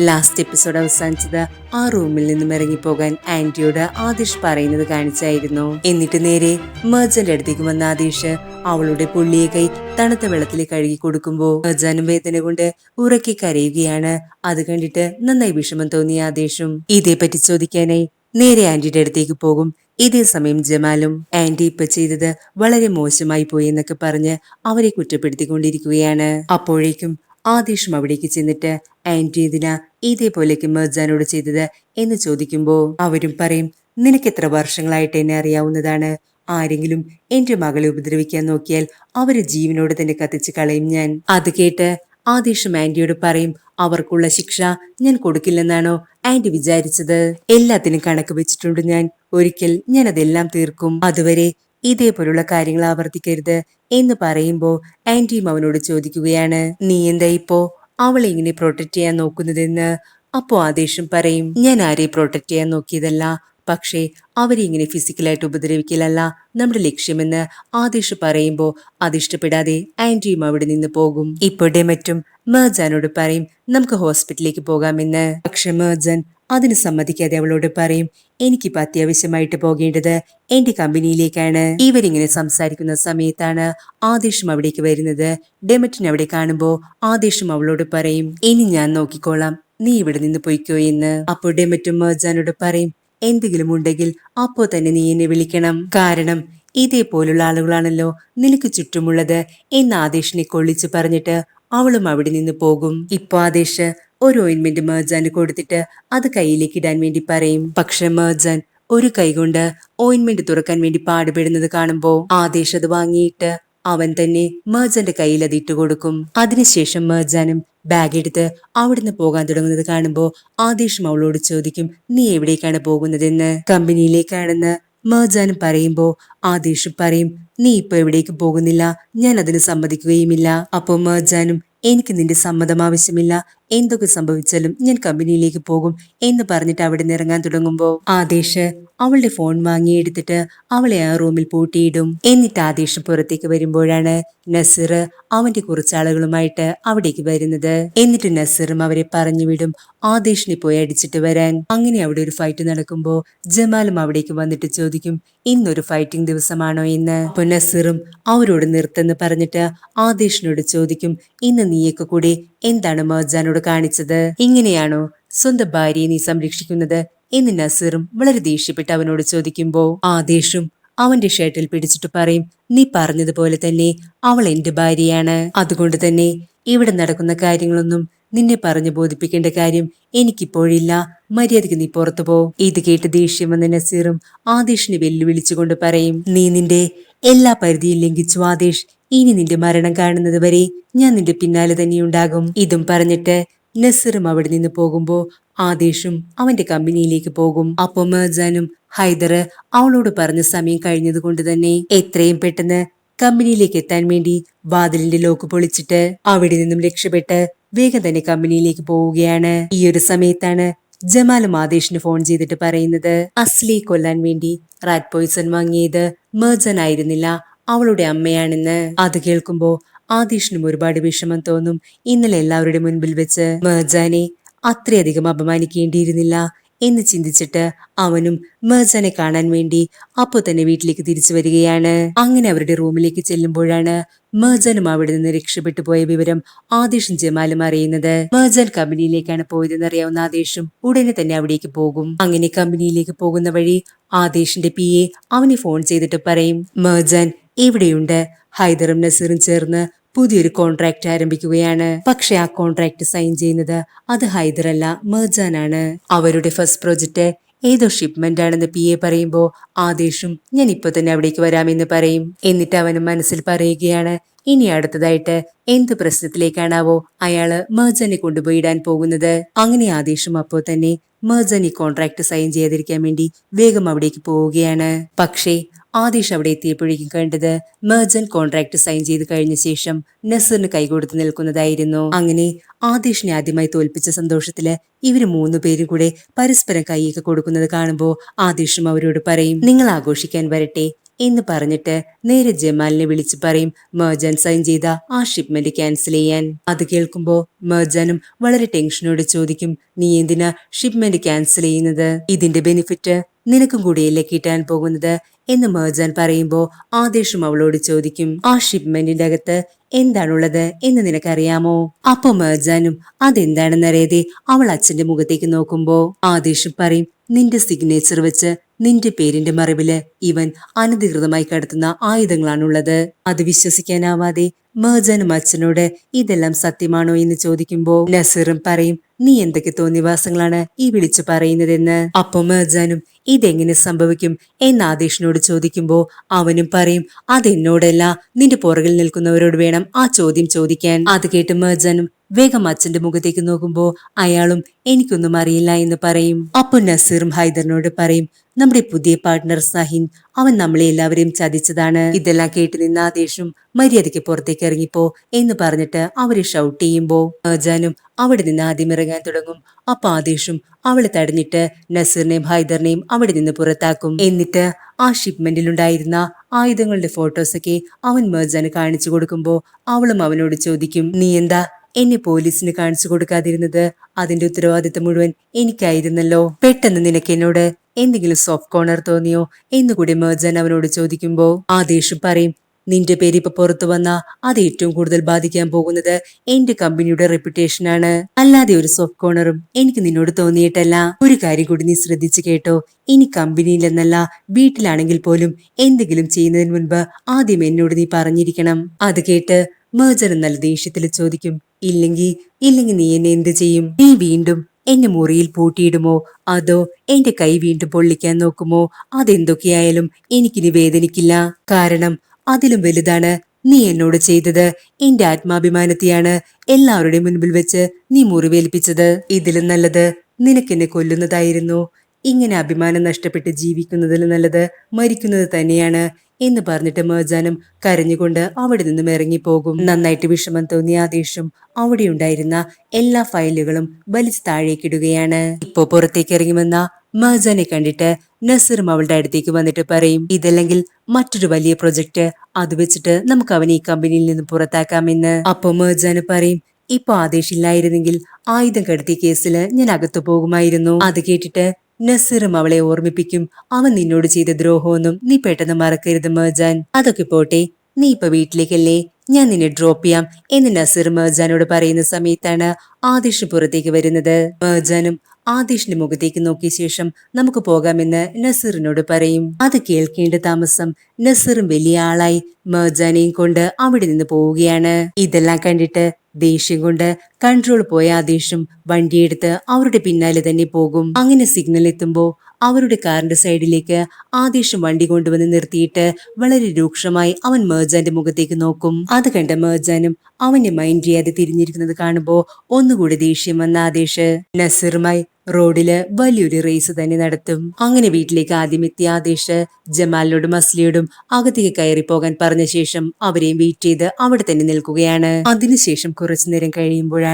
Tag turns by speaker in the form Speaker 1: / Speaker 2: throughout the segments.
Speaker 1: Last episode അവസാനിച്ചത് ആ റൂമിൽ നിന്നും ഇറങ്ങിപ്പോകാൻ ആന്റിയോട് ആദിഷ് പറയുന്നത് കാണിച്ചായിരുന്നു. എന്നിട്ട് നേരെ മേർജന്റെ അടുത്തേക്ക് വന്ന ആദിഷ് അവളുടെ പുള്ളിയെ കൈ തണുത്ത വെള്ളത്തിൽ കഴുകി കൊടുക്കുമ്പോ മേർജാനും വേദന കൊണ്ട് ഉറക്കി കരയുകയാണ്. അത് കണ്ടിട്ട് നന്നായി വിഷമം തോന്നിയ ആദേശും ഇതേപ്പറ്റി ചോദിക്കാനായി നേരെ ആന്റിയുടെ അടുത്തേക്ക് പോകും. ഇതേ സമയം ജമാലും ആന്റി ഇപ്പൊ ചെയ്തത് വളരെ മോശമായി പോയി എന്നൊക്കെ പറഞ്ഞ് അവരെ കുറ്റപ്പെടുത്തിക്കൊണ്ടിരിക്കുകയാണ്. അപ്പോഴേക്കും ആദേശം അവിടേക്ക് ചെന്നിട്ട് ആന്റി ഇതിനാ ഇതേപോലെയൊക്കെ മെർജാനോട് ചെയ്തത്? എന്ന് ചോദിക്കുമ്പോൾ അവരും പറയും നിനക്ക് എത്ര വർഷങ്ങളായിട്ട് എന്നെ അറിയാവുന്നതാണ്? ആരെങ്കിലും എന്റെ മകളെ ഉപദ്രവിക്കാൻ നോക്കിയാൽ അവരെ ജീവനോട് തന്നെ കത്തിച്ച് കളയും ഞാൻ. അത് കേട്ട് ആദേശം ആന്റിയോട് പറയും അവർക്കുള്ള ശിക്ഷ ഞാൻ കൊടുക്കില്ലെന്നാണോ ആന്റി വിചാരിച്ചത്? എല്ലാത്തിനും കണക്ക് വെച്ചിട്ടുണ്ട് ഞാൻ. ഒരിക്കൽ ഞാൻ അതെല്ലാം തീർക്കും. അതുവരെ ഇതേപോലുള്ള കാര്യങ്ങൾ ആവർത്തിക്കരുത് എന്ന് പറയുമ്പോ ആന്റിയും അവനോട് ചോദിക്കുകയാണ് നീ എന്താ ഇപ്പോ? അവളെ ഇങ്ങനെ പ്രൊട്ടക്ട് ചെയ്യാൻ നോക്കുന്നതെന്ന്? അപ്പോ ആദേശം പറയും ഞാൻ ആരെ പ്രൊട്ടക്ട് ചെയ്യാൻ നോക്കിയതല്ല പക്ഷേ അവരെ ഇങ്ങനെ ഫിസിക്കലായിട്ട് ഉപദ്രവിക്കലല്ല. നമ്മുടെ ലക്ഷ്യമെന്ന് ആദേശ് പറയുമ്പോ അതിഷ്ടപ്പെടാതെ ആന്റിയും അവിടെ നിന്ന് പോകും. ഇപ്പോൾ ഡെമറ്റും മേർജാനോട് പറയും നമുക്ക് ഹോസ്പിറ്റലിലേക്ക് പോകാമെന്ന്. പക്ഷെ മേർജൻ അതിന് സമ്മതിക്കാതെ അവളോട് പറയും എനിക്കിപ്പോ അത്യാവശ്യമായിട്ട് പോകേണ്ടത് എന്റെ കമ്പനിയിലേക്കാണ്. ഇവരിങ്ങനെ സംസാരിക്കുന്ന സമയത്താണ് ആദേശം അവിടേക്ക് വരുന്നത്. ഡെമറ്റിനെ അവിടെ കാണുമ്പോ ആദേശം അവളോട് പറയും ഇനി ഞാൻ നോക്കിക്കോളാം. നീ ഇവിടെ നിന്ന് പൊയ്ക്കോ എന്ന്. അപ്പോൾ ഡെമറ്റും മേർജാനോട് പറയും എന്തെങ്കിലും ഉണ്ടെങ്കിൽ അപ്പോ തന്നെ നീ എന്നെ വിളിക്കണം. കാരണം ഇതേപോലുള്ള ആളുകളാണല്ലോ നിനക്ക് ചുറ്റുമുള്ളത് എന്ന് ആദേശിനെ കൊള്ളിച്ചു പറഞ്ഞിട്ട് അവളും അവിടെ നിന്ന് പോകും. ഇപ്പൊ ആദേശ് ഒരു ഓയിൻമെന്റ് മേർജാന് കൊടുത്തിട്ട് അത് കയ്യിലേക്ക് ഇടാൻ വേണ്ടി പറയും. പക്ഷെ മേർജാൻ ഒരു കൈകൊണ്ട് ഓയിൻമെന്റ് തുറക്കാൻ വേണ്ടി പാടുപെടുന്നത് കാണുമ്പോ ആദേശ് അത് വാങ്ങിയിട്ട് അവൻ തന്നെ മേർജന്റെ കയ്യിൽ അത് ഇട്ടുകൊടുക്കും അതിനുശേഷം മേർജാനും ബാഗ് എടുത്ത് അവിടുന്ന് പോകാൻ തുടങ്ങുന്നത് കാണുമ്പോ ആദേശം അവളോട് ചോദിക്കും നീ എവിടേക്കാണ് പോകുന്നതെന്ന്? കമ്പനിയിലേക്കാണെന്ന്. മേർജാനും പറയുമ്പോ ആദേശം പറയും നീ ഇപ്പൊ എവിടേക്ക് പോകുന്നില്ല. ഞാൻ അതിന് സമ്മതിക്കുകയുമില്ല. അപ്പോ മേർജാനും എനിക്ക് നിന്റെ സമ്മതം ആവശ്യമില്ല. എന്തൊക്കെ സംഭവിച്ചാലും ഞാൻ കമ്പനിയിലേക്ക് പോകും എന്ന് പറഞ്ഞിട്ട് അവിടെ നിന്ന് ഇറങ്ങാൻ തുടങ്ങുമ്പോ ആദേശ് അവളുടെ ഫോൺ വാങ്ങിയെടുത്തിട്ട് അവളെ ആ റൂമിൽ പൂട്ടിയിടും. എന്നിട്ട് ആദേശ് പുറത്തേക്ക് വരുമ്പോഴാണ് നസീർ അവന്റെ കുറച്ചാളുകളുമായിട്ട് അവിടേക്ക് വരുന്നത്. എന്നിട്ട് നസീറും അവരെ പറഞ്ഞു വിടും ആദേശിനെ പോയി അടിച്ചിട്ട് വരാൻ. അങ്ങനെ അവിടെ ഒരു ഫൈറ്റ് നടക്കുമ്പോ ജമാലും അവിടേക്ക് വന്നിട്ട് ചോദിക്കും ഇന്നൊരു ഫൈറ്റിംഗ് ദിവസമാണോ എന്ന് അപ്പൊ നസീറും അവരോട് നിർത്തുന്നു പറഞ്ഞിട്ട് ആദേശിനോട് ചോദിക്കും ഇന്ന് നീയൊക്കെ കൂടി എന്താണ് മർജാനോട് കാണിച്ചത്? ഇങ്ങനെയാണോ സ്വന്തം ഭാര്യയെ നീ സംരക്ഷിക്കുന്നത്? എന്ന് നസീറും വളരെ ദേഷ്യപ്പെട്ട് അവനോട് ചോദിക്കുമ്പോ ആദേശും അവന്റെ ഷർട്ടിൽ പിടിച്ചിട്ട് പറയും. നീ പറഞ്ഞതുപോലെ തന്നെ അവൾ എന്റെ ഭാര്യയാണ്. അതുകൊണ്ട് തന്നെ ഇവിടെ നടക്കുന്ന കാര്യങ്ങളൊന്നും നിന്നെ പറഞ്ഞു ബോധിപ്പിക്കേണ്ട കാര്യം എനിക്കിപ്പോഴില്ല. മര്യാദയ്ക്ക് നീ പുറത്തു പോ. ഇത് കേട്ട് ദേഷ്യം വന്ന നസീറും ആദേശിനെ വെല്ലുവിളിച്ചുകൊണ്ട് പറയും നീ നിന്റെ എല്ലാ പരിധിയും ലംഘിച്ചു ആദേശ് ഇനി നിന്റെ മരണം കാണുന്നത് വരെ ഞാൻ നിന്റെ പിന്നാലെ തന്നെയുണ്ടാകും. ഇതും പറഞ്ഞിട്ട് നസീറും അവിടെ നിന്ന് പോകുമ്പോ ആദേശും അവന്റെ കമ്പനിയിലേക്ക് പോകും. അപ്പൊ മേർജാനും ഹൈദർ അവളോട് പറഞ്ഞ സമയം കഴിഞ്ഞത് കൊണ്ട് തന്നെ എത്രയും പെട്ടെന്ന് കമ്പനിയിലേക്ക് എത്താൻ വേണ്ടി വാതിലിന്റെ ലോക്ക് പൊളിച്ചിട്ട് അവിടെ നിന്നും രക്ഷപ്പെട്ട് വേഗം തന്നെ കമ്പനിയിലേക്ക് പോവുകയാണ്. ഈ ഒരു സമയത്താണ് ജമാലും ആദേശിന് ഫോൺ ചെയ്തിട്ട് പറയുന്നത് അസ്ലി കൊല്ലാൻ വേണ്ടി റാറ്റ് പോയിസൺ വാങ്ങിയത് മേർജൻ ആയിരുന്നില്ല അവളുടെ അമ്മയാണെന്ന്. അത് കേൾക്കുമ്പോ ആദേശിനും ഒരുപാട് വിഷമം തോന്നും. ഇന്നലെ എല്ലാവരുടെ മുൻപിൽ വെച്ച് മേർജാനെ അത്രയധികം അപമാനിക്കേണ്ടിയിരുന്നില്ല. എന്ന് ചിന്തിച്ചിട്ട് അവനും മേർജാനെ കാണാൻ വേണ്ടി അപ്പോൾ തന്നെ വീട്ടിലേക്ക് തിരിച്ചു വരികയാണ്. അങ്ങനെ അവരുടെ റൂമിലേക്ക് ചെല്ലുമ്പോഴാണ് മേർജാനും അവിടെ നിന്ന് രക്ഷപ്പെട്ടു പോയ വിവരം ആദേശും ജമാലും അറിയുന്നത്. മേർജാൻ കമ്പനിയിലേക്കാണ് പോയതെന്ന് അറിയാവുന്ന ആദേശും ഉടനെ തന്നെ അവിടേക്ക് പോകും. അങ്ങനെ കമ്പനിയിലേക്ക് പോകുന്ന വഴി ആദേശിന്റെ പി എ അവനെ ഫോൺ ചെയ്തിട്ട് പറയും മേർജാൻ ഇവിടെയുണ്ട്. ഹൈദറും നസീറും ചേർന്ന് പുതിയൊരു കോൺട്രാക്ട് ആരംഭിക്കുകയാണ്. പക്ഷെ ആ കോൺട്രാക്ട് സൈൻ ചെയ്യുന്നത് അത് ഹൈദറല്ല മെർജാനാണ് അവരുടെ ഫസ്റ്റ് പ്രോജക്റ്റ് ഏതോ ഷിപ്മെന്റ് ആണെന്ന് പി എ പറയുമ്പോ ആദേശും ഞാൻ ഇപ്പൊ തന്നെ അവിടേക്ക് വരാമെന്ന് പറയും. എന്നിട്ട് അവനും മനസ്സിൽ പറയുകയാണ് ഇനി അടുത്തതായിട്ട് എന്ത് പ്രശ്നത്തിലേക്കാണാവോ അയാൾ മേർജനെ കൊണ്ടുപോയി ഇടാൻ പോകുന്നത്. അങ്ങനെ ആദേശം അപ്പോ തന്നെ മേർജൻ ഈ കോൺട്രാക്ട് സൈൻ ചെയ്യാതിരിക്കാൻ വേണ്ടി വേഗം അവിടേക്ക് പോവുകയാണ്. പക്ഷേ ആദേശ് അവിടെ എത്തിയപ്പോഴേക്കും കണ്ടത് മെർജന്റ് കോൺട്രാക്ട് സൈൻ ചെയ്ത് കഴിഞ്ഞ ശേഷം നസറിന് കൈകൊടുത്ത് നിൽക്കുന്നതായിരുന്നു. അങ്ങനെ ആദേശിനെ ആദ്യമായി തോൽപ്പിച്ച സന്തോഷത്തിൽ ഇവർ മൂന്ന് പേരും കൂടെ പരസ്പരം കൈയൊക്കെ കൊടുക്കുന്നത് കാണുമ്പോൾ ആദേശും അവരോട് പറയും നിങ്ങൾ ആഘോഷിക്കാൻ വരട്ടെ എന്ന് പറഞ്ഞിട്ട് നേരെ ജമാലിനെ വിളിച്ചു പറയും മേർജാൻ സൈൻ ചെയ്ത ആ ഷിപ്മെന്റ് ക്യാൻസൽ ചെയ്യാൻ. അത് കേൾക്കുമ്പോ മേർജാനും വളരെ ടെൻഷനോട് ചോദിക്കും നീ എന്തിനാ ഷിപ്മെന്റ് ക്യാൻസൽ ചെയ്യുന്നത്? ഇതിന്റെ ബെനിഫിറ്റ് നിനക്കും കൂടിയല്ലേ കിട്ടാൻ പോകുന്നത്? എന്ന് മേർജാൻ പറയുമ്പോ ആദേശം അവളോട് ചോദിക്കും ആ ഷിപ്മെന്റിന്റെ അകത്ത് എന്താണുള്ളത് എന്ന് നിനക്കറിയാമോ? അപ്പൊ മേർജാനും അതെന്താണെന്നറിയാതെ അവൾ അച്ഛന്റെ മുഖത്തേക്ക് നോക്കുമ്പോ ആദേശം പറയും നിന്റെ സിഗ്നേച്ചർ വെച്ച് നിന്റെ പേരിന്റെ മറവിൽ ഇവൻ അനധികൃതമായി കടത്തുന്ന ആയുധങ്ങളാണുള്ളത്. അത് വിശ്വസിക്കാനാവാതെ മേർജാനും അച്ഛനോട് ഇതെല്ലാം സത്യമാണോ എന്ന് ചോദിക്കുമ്പോ നസീറും പറയും നീ എന്തൊക്കെ തോന്നിവാസങ്ങളാണ് ഈ വിളിച്ചു പറയുന്നതെന്ന്? അപ്പൊ മേജാനും ഇതെങ്ങനെ സംഭവിക്കും? എന്ന് ആദേശിനോട് ചോദിക്കുമ്പോ അവനും പറയും അതെന്നോടല്ല നിന്റെ പുറകിൽ നിൽക്കുന്നവരോട് വേണം ആ ചോദ്യം ചോദിക്കാൻ. അത് കേട്ട് മേർജാനും വേഗം അച്ഛന്റെ മുഖത്തേക്ക് നോക്കുമ്പോൾ അയാളും എനിക്കൊന്നും അറിയില്ല എന്ന് പറയും. അപ്പൊ നസീറും ഹൈദറിനോട് പറയും നമ്മുടെ പുതിയ പാർട്ട്ണർ സഹിൻ അവൻ നമ്മളെ എല്ലാവരെയും ചതിച്ചതാണ്. ഇതെല്ലാം കേട്ട് നിന്ന ആദേശം മര്യാദയ്ക്ക് പുറത്തേക്ക് ഇറങ്ങിപ്പോ എന്ന് പറഞ്ഞിട്ട് അവരെ ഷൗട്ട് ചെയ്യുമ്പോ അജാനും അവിടെ നിന്ന് ആദ്യം ഇറങ്ങാൻ തുടങ്ങും. അപ്പൊ ആദേശം അവളെ തടഞ്ഞിട്ട് നസീറിനെയും ഹൈദറിനെയും അവിടെ നിന്ന് പുറത്താക്കും. എന്നിട്ട് ആ ഷിപ്മെന്റിലുണ്ടായിരുന്ന ആയുധങ്ങളുടെ ഫോട്ടോസൊക്കെ അവൻ മേർജാന് കാണിച്ചു കൊടുക്കുമ്പോ അവളും അവനോട് ചോദിക്കും നീ എന്താ എന്നെ പോലീസിന് കാണിച്ചു കൊടുക്കാതിരുന്നത് അതിന്റെ ഉത്തരവാദിത്തം മുഴുവൻ എനിക്കായിരുന്നല്ലോ. പെട്ടെന്ന് നിനക്ക് എന്നോട് എന്തെങ്കിലും സോഫ്റ്റ് കോർണർ തോന്നിയോ? എന്നുകൂടി മേർജാൻ അവനോട് ചോദിക്കുമ്പോ ദേഷ്യം പറയും നിന്റെ പേര് ഇപ്പൊ പുറത്തു വന്ന അത് ഏറ്റവും കൂടുതൽ ബാധിക്കാൻ പോകുന്നത് എന്റെ കമ്പനിയുടെ റെപ്യൂട്ടേഷനാണ് അല്ലാതെ ഒരു സോഫ്റ്റ് കോർണറും എനിക്ക് നിന്നോട് തോന്നിയിട്ടല്ല. ഒരു കാര്യം കൂടി നീ ശ്രദ്ധിച്ചു കേട്ടോ. ഇനി കമ്പനിയിലെന്നല്ല വീട്ടിലാണെങ്കിൽ പോലും എന്തെങ്കിലും ചെയ്യുന്നതിന് മുൻപ് ആദ്യം എന്നോട് നീ പറഞ്ഞിരിക്കണം. അത് കേട്ട് മേജർ നല്ല ദേഷ്യത്തിൽ ചോദിക്കും ഇല്ലെങ്കിൽ ഇല്ലെങ്കിൽ നീ എന്നെ എന്ത് ചെയ്യും? നീ വീണ്ടും എന്നെ മുറിയിൽ പൂട്ടിയിടുമോ? അതോ എന്റെ കൈ വീണ്ടും പൊള്ളിക്കാൻ നോക്കുമോ? അതെന്തൊക്കെയായാലും എനിക്കിനി വേദനിക്കില്ല. കാരണം അതിലും വലുതാണ്. നീ എന്നോട് ചെയ്തത്. എന്റെ ആത്മാഭിമാനത്തെയാണ് എല്ലാവരുടെയും മുൻപിൽ വെച്ച് നീ മുറിവേൽപ്പിച്ചത്. ഇതിലും നല്ലത് നിനക്കെന്നെ കൊല്ലുന്നതായിരുന്നു. ഇങ്ങനെ അഭിമാനം നഷ്ടപ്പെട്ട് ജീവിക്കുന്നതിൽ നല്ലത് മരിക്കുന്നത് തന്നെയാണ്. എന്ന് പറഞ്ഞിട്ട് മേജാനും കരഞ്ഞുകൊണ്ട് അവിടെ നിന്നും ഇറങ്ങിപ്പോകും. നന്നായിട്ട് വിഷമം തോന്നിയ ആദേശം അവിടെ ഉണ്ടായിരുന്ന എല്ലാ ഫയലുകളും വലിച്ചു താഴേക്കിടുകയാണ് ഇപ്പോ പുറത്തേക്ക് ഇറങ്ങി വന്ന മേർജാനെ കണ്ടിട്ട് നസീറും അവളുടെ അടുത്തേക്ക് വന്നിട്ട് പറയും ഇതല്ലെങ്കിൽ മറ്റൊരു വലിയ പ്രൊജക്ട് അത് വെച്ചിട്ട് നമുക്ക് അവനെ ഈ കമ്പനിയിൽ നിന്ന് പുറത്താക്കാമെന്ന്. അപ്പോൾ മേജാന് പറയും ഇപ്പൊ ആദേശില്ലായിരുന്നെങ്കിൽ ആയുധം കടത്തിയ കേസിൽ ഞാൻ അകത്തു പോകുമായിരുന്നു. അത് കേട്ടിട്ട് നസീറും അവളെ ഓർമ്മിപ്പിക്കും. അവൻ നിന്നോട് ചെയ്ത ദ്രോഹമൊന്നും നീ പെട്ടെന്ന് മറക്കരുത് മേജാൻ അതൊക്കെ പോട്ടെ നീ ഇപ്പൊ വീട്ടിലേക്കല്ലേ? ഞാൻ നിന്നെ ഡ്രോപ്പ് ചെയ്യാം എന്ന് നസീർ മേജാനോട് പറയുന്ന സമയത്താണ് ആദിഷ് പുറത്തേക്ക് വരുന്നത്. മേജാനും ആദിഷിന്റെ മുഖത്തേക്ക് നോക്കിയ ശേഷം നമുക്ക് പോകാമെന്ന് നസീറിനോട് പറയും. അത് കേൾക്കേണ്ട താമസം നസീറും വലിയ ആളായി മേജാനെയും കൊണ്ട് അവിടെ നിന്ന് പോവുകയാണ്. ഇതെല്ലാം കണ്ടിട്ട് ദേഷ്യം കൊണ്ട് കൺട്രോൾ പോയ ആദേശം വണ്ടിയെടുത്ത് അവരുടെ പിന്നാലെ തന്നെ പോകും. അങ്ങനെ സിഗ്നൽ എത്തുമ്പോ അവരുടെ കാറിന്റെ സൈഡിലേക്ക് ആദേശം വണ്ടി കൊണ്ടുവന്ന് നിർത്തിയിട്ട് വളരെ രൂക്ഷമായി അവൻ മേർജാന്റെ മുഖത്തേക്ക് നോക്കും. അത് കണ്ട മേർജാനും അവന്റെ മൈൻഡ് ചെയ്യാതെ തിരിഞ്ഞിരിക്കുന്നത് കാണുമ്പോ ഒന്നുകൂടി ദേഷ്യം വന്ന ആദേശ് നസീറുമായി റോഡിൽ വലിയൊരു റേസ് തന്നെ നടത്തും. അങ്ങനെ വീട്ടിലേക്ക് ആദ്യം എത്തിയ ആദേശ് ജമാലിനോടും അസ്ലിയോടും അകത്തേക്ക് കയറി പോകാൻ പറഞ്ഞ ശേഷം അവരെയും വെയിറ്റ് ചെയ്ത് അവിടെ തന്നെ നിൽക്കുകയാണ്. അതിനുശേഷം കുറച്ചു നേരം കഴിയുമ്പോഴാണ്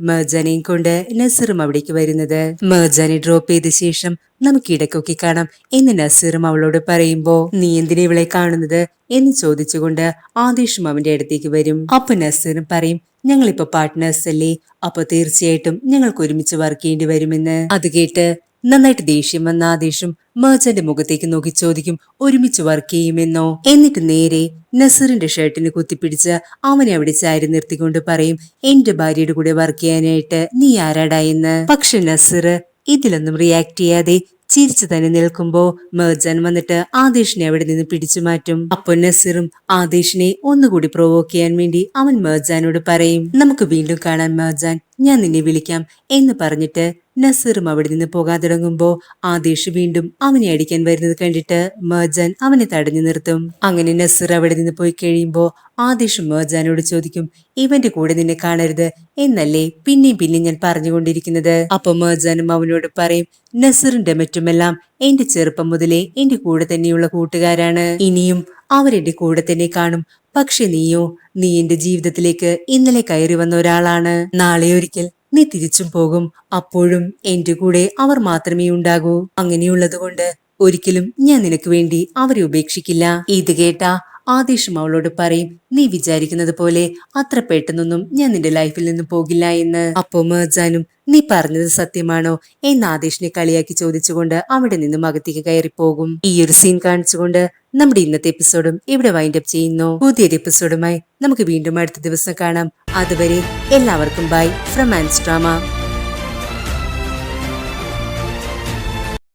Speaker 1: മേർജാനെയും കൊണ്ട് നസീറും അവിടേക്ക് വരുന്നത്? മേർജാനെ ഡ്രോപ്പ് ചെയ്ത ശേഷം നമുക്ക് ഇടയ്ക്കൊക്കെ കാണാം എന്ന് നസീറും അവളോട് പറയുമ്പോ നീ എന്തിനാ ഇവളെ കാണുന്നത്? എന്ന് ചോദിച്ചുകൊണ്ട് ആദേശും അവന്റെ അടുത്തേക്ക് വരും. അപ്പൊ നസീറും പറയും ഞങ്ങളിപ്പോ പാർട്ട്നേഴ്സ് അല്ലേ? അപ്പൊ തീർച്ചയായിട്ടും ഞങ്ങൾക്ക് ഒരുമിച്ച് വർക്ക് ചെയ്യേണ്ടി വരുമെന്ന്. അത് കേട്ട് നന്നായിട്ട് ദേഷ്യം വന്ന ആ ദേഷ്യം മേർച്ചന്റെ മുഖത്തേക്ക് നോക്കി ചോദിക്കും ഒരുമിച്ച് വർക്ക് ചെയ്യുമെന്നോ? എന്നിട്ട് നേരെ നസറിന്റെ ഷർട്ടിന് കുത്തിപ്പിടിച്ച് അവനെ അവിടെ ചാരി നിർത്തിക്കൊണ്ട് പറയും എന്റെ ഭാര്യയുടെ കൂടെ വർക്ക് ചെയ്യാനായിട്ട് നീ ആരാടാ എന്ന്? പക്ഷെ നസർ ഇതിലൊന്നും റിയാക്ട് ചെയ്യാതെ ചിരിച്ചു തന്നെ നിൽക്കുമ്പോ മേർജാൻ വന്നിട്ട് ആദേശിനെ അവിടെ നിന്ന് പിടിച്ചു മാറ്റും. അപ്പൊ നസീറും ആദേശിനെ ഒന്നുകൂടി പ്രൊവോക്ക് ചെയ്യാൻ വേണ്ടി അവൻ മേർജാനോട് പറയും നമുക്ക് വീണ്ടും കാണാൻ മേർജാൻ ഞാൻ നിന്നെ വിളിക്കാം എന്ന് പറഞ്ഞിട്ട് നസീറും അവിടെ നിന്ന് പോകാൻ തുടങ്ങുമ്പോ ആദേശ് വീണ്ടും അവനെ അടിക്കാൻ വരുന്നത് കണ്ടിട്ട് മേജൻ അവനെ തടഞ്ഞു നിർത്തും. അങ്ങനെ നസീർ അവിടെ നിന്ന് പോയി കഴിയുമ്പോ ആദേശ് മേജാനോട് ചോദിക്കും ഇവന്റെ കൂടെ നിന്നെ കാണരുത് എന്നല്ലേ പിന്നെയും പിന്നെയും ഞാൻ പറഞ്ഞുകൊണ്ടിരിക്കുന്നത്? അപ്പൊ മേജാനും അവനോട് പറയും നസീറിന്റെ മറ്റുമെല്ലാം എന്റെ ചെറുപ്പം മുതലേ എന്റെ കൂടെ തന്നെയുള്ള കൂട്ടുകാരാണ്. ഇനിയും അവരെന്റെ കൂടെ തന്നെ കാണും. പക്ഷെ നീയോ നീ എന്റെ ജീവിതത്തിലേക്ക് ഇന്നലെ കയറി വന്ന ഒരാളാണ്. നാളെ ഒരിക്കൽ നീ തിരിച്ചും പോകും. അപ്പോഴും എന്റെ കൂടെ അവർ മാത്രമേ ഉണ്ടാകൂ. അങ്ങനെയുള്ളത് കൊണ്ട് ഒരിക്കലും ഞാൻ നിനക്ക് വേണ്ടി അവരെ ഉപേക്ഷിക്കില്ല. ഇത് കേട്ട ആദേശം അവളോട് പറയും നീ വിചാരിക്കുന്നത് പോലെ അത്ര പെട്ടെന്നൊന്നും ഞാൻ നിന്റെ ലൈഫിൽ നിന്ന് പോകില്ല എന്ന്. അപ്പോ മേർജാനും നീ പറഞ്ഞത് സത്യമാണോ? എന്ന് ആദേശിനെ കളിയാക്കി ചോദിച്ചുകൊണ്ട് അവിടെ നിന്നും അകത്തേക്ക് കയറിപ്പോകും. ഈ ഒരു സീൻ കാണിച്ചുകൊണ്ട് നമ്മുടെ ഇന്നത്തെ എപ്പിസോഡും ഇവിടെ വൈൻഡ് അപ്പ് ചെയ്യുന്നു. പുതിയൊരു എപ്പിസോഡുമായി നമുക്ക് വീണ്ടും അടുത്ത ദിവസം കാണാം. അതുവരെ എല്ലാവർക്കും ബൈ ഫ്രം ആൻസ്ട്രാമ